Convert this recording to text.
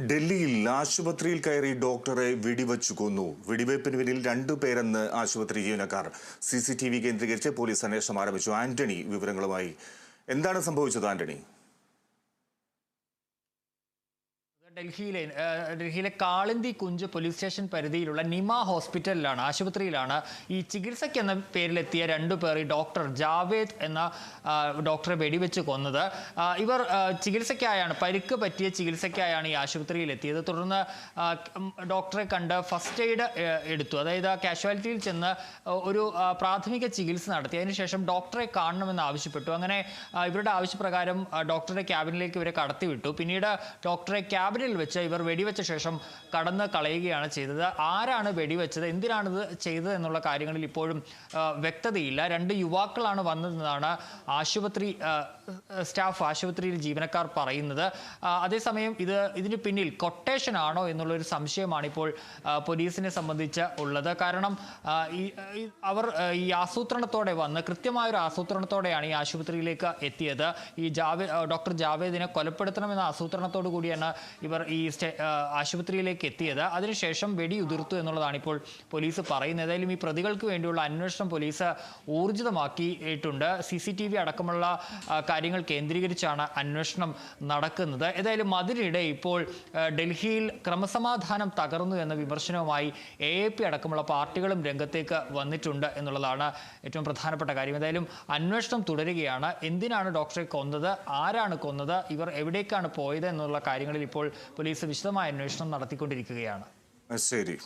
ഡൽഹിയിൽ ആശുപത്രിയിൽ കയറി ഡോക്ടറെ വെടിവച്ചു കൊന്നു. വെടിവയ്പ്പിന് പിന്നിൽ രണ്ടു പേരെന്ന് ആശുപത്രി ജീവനക്കാർ സി സി ടി വി കേന്ദ്രീകരിച്ച് പോലീസ് അന്വേഷണം ആരംഭിച്ചു. ആന്റണി വിവരങ്ങളുമായി. എന്താണ് സംഭവിച്ചത് ആന്റണി? ഡൽഹിയിലെ ഡൽഹിയിലെ കാളിന്തി കുഞ്ച് പോലീസ് സ്റ്റേഷൻ പരിധിയിലുള്ള നിമ ഹോസ്പിറ്റലിലാണ് ആശുപത്രിയിലാണ് ഈ ചികിത്സയ്ക്ക് എന്ന പേരിലെത്തിയ രണ്ടു പേർ ഈ ഡോക്ടർ ജാവേദ് എന്ന ഡോക്ടറെ വെടിവെച്ച് കൊന്നത്. ഇവർ ചികിത്സയ്ക്കായാണ് പരിക്ക് പറ്റിയ ചികിത്സയ്ക്കായാണ് ഈ ആശുപത്രിയിൽ എത്തിയത് തുടർന്ന് ഡോക്ടറെ കണ്ട് ഫസ്റ്റ് എയ്ഡ് എടുത്തു. അതായത് കാഷ്വാലിറ്റിയിൽ ചെന്ന് ഒരു പ്രാഥമിക ചികിത്സ നടത്തി. അതിനുശേഷം ഡോക്ടറെ കാണണമെന്ന് ആവശ്യപ്പെട്ടു. അങ്ങനെ ഇവരുടെ ആവശ്യപ്രകാരം ഡോക്ടറുടെ ക്യാബിനിലേക്ക് ഇവരെ കടത്തിവിട്ടു. പിന്നീട് ഡോക്ടറെ ക്യാബിനിൽ വെച്ച് ഇവർ വെടിവെച്ച ശേഷം കടന്ന് കളയുകയാണ് ചെയ്തത്. ആരാണ് വെടിവെച്ചത്? എന്തിനാണിത് ചെയ്തത് എന്നുള്ള കാര്യങ്ങളിൽ ഇപ്പോഴും വ്യക്തതയില്ല. രണ്ട് യുവാക്കളാണ് വന്നതെന്നാണ് ആശുപത്രി സ്റ്റാഫ് ആശുപത്രിയിൽ ജീവനക്കാർ പറയുന്നത്. അതേസമയം ഇത് ഇതിന് പിന്നിൽ കൊട്ടേഷൻ ആണോ എന്നുള്ളൊരു സംശയമാണ് ഇപ്പോൾ പോലീസിനെ സംബന്ധിച്ച് ഉള്ളത്. കാരണം അവർ ഈ ആസൂത്രണത്തോടെ വന്ന് കൃത്യമായ ഒരു ആസൂത്രണത്തോടെയാണ് ഈ ആശുപത്രിയിലേക്ക് എത്തിയത്. ഈ ജാവേ ഡോക്ടർ ജാവേദിനെ കൊലപ്പെടുത്തണമെന്ന ആസൂത്രണത്തോടു കൂടിയാണ് ഇവർ ഈ ആശുപത്രിയിലേക്ക് എത്തിയത്. അതിനുശേഷം വെടിയുതിർത്തു എന്നുള്ളതാണ് ഇപ്പോൾ പോലീസ് പറയുന്നത്. ഏതായാലും ഈ പ്രതികൾക്ക് വേണ്ടിയുള്ള അന്വേഷണം പോലീസ് ഊർജിതമാക്കിയിട്ടുണ്ട്. സി സി ടി വി അടക്കമുള്ള കാര്യങ്ങൾ കേന്ദ്രീകരിച്ചാണ് അന്വേഷണം നടക്കുന്നത്. ഏതായാലും അതിനിടെ ഇപ്പോൾ ഡൽഹിയിൽ ക്രമസമാധാനം തകർന്നു എന്ന വിമർശനവുമായി എ എ പി അടക്കമുള്ള പാർട്ടികളും രംഗത്തേക്ക് വന്നിട്ടുണ്ട് എന്നുള്ളതാണ് ഏറ്റവും പ്രധാനപ്പെട്ട കാര്യം. ഏതായാലും അന്വേഷണം തുടരുകയാണ്. എന്തിനാണ് ഡോക്ടറെ കൊന്നത്? ആരാണ് കൊന്നത്? ഇവർ എവിടേക്കാണ് പോയത് എന്നുള്ള കാര്യങ്ങളിൽ ഇപ്പോൾ പോലീസ് വിശദമായ അന്വേഷണം നടത്തിക്കൊണ്ടിരിക്കുകയാണ്. ശരി.